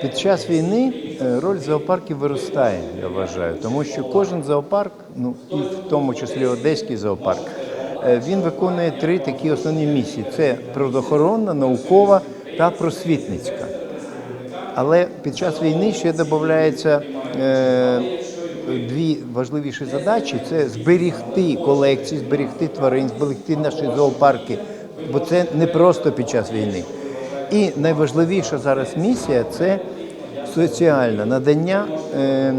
Під час війни е, роль зоопарків виростає, я вважаю, тому що кожен зоопарк, ну і в тому числі Одеський зоопарк, е, він виконує три такі основні місії: це природоохоронна, наукова та просвітницька. Але під час війни ще додається е, дві важливіші задачі: це зберігти колекції, зберігти тварин, зберегти наші зоопарки, бо це не просто під час війни. І найважливіша зараз місія це соціальна надання е,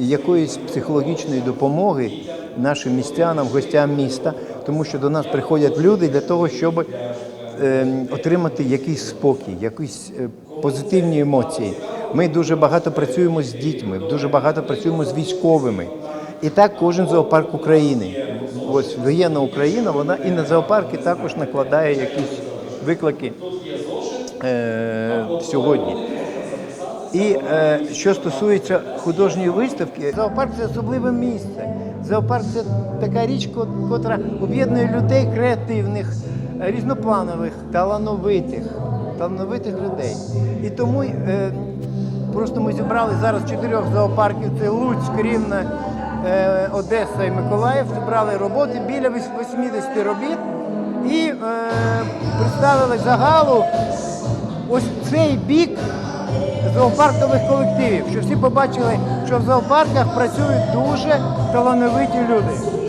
якоїсь психологічної допомоги нашим містянам, гостям міста, тому що до нас приходять люди для того, щоб е, отримати якийсь спокій, якісь е, позитивні емоції. Ми дуже багато працюємо з дітьми, дуже багато працюємо з військовими. І так кожен зоопарк України. Ось воєнна Україна, вона і на зоопарки також накладає якісь виклики е, сьогодні. І е, що стосується художньої виставки, зоопарк це особливе місце. Зоопарк це така річ, котра об'єднує людей креативних, різнопланових, талановитих, талановитих людей. І тому е, просто ми зібрали зараз чотирьох зоопарків: це Луцьк, Рівне, е, Одеса і Миколаїв. Зібрали роботи біля віс- 80 робіт і е, представили загалу ось цей бік зоопаркових колективів, щоб всі побачили, що в зоопарках працюють дуже талановиті люди.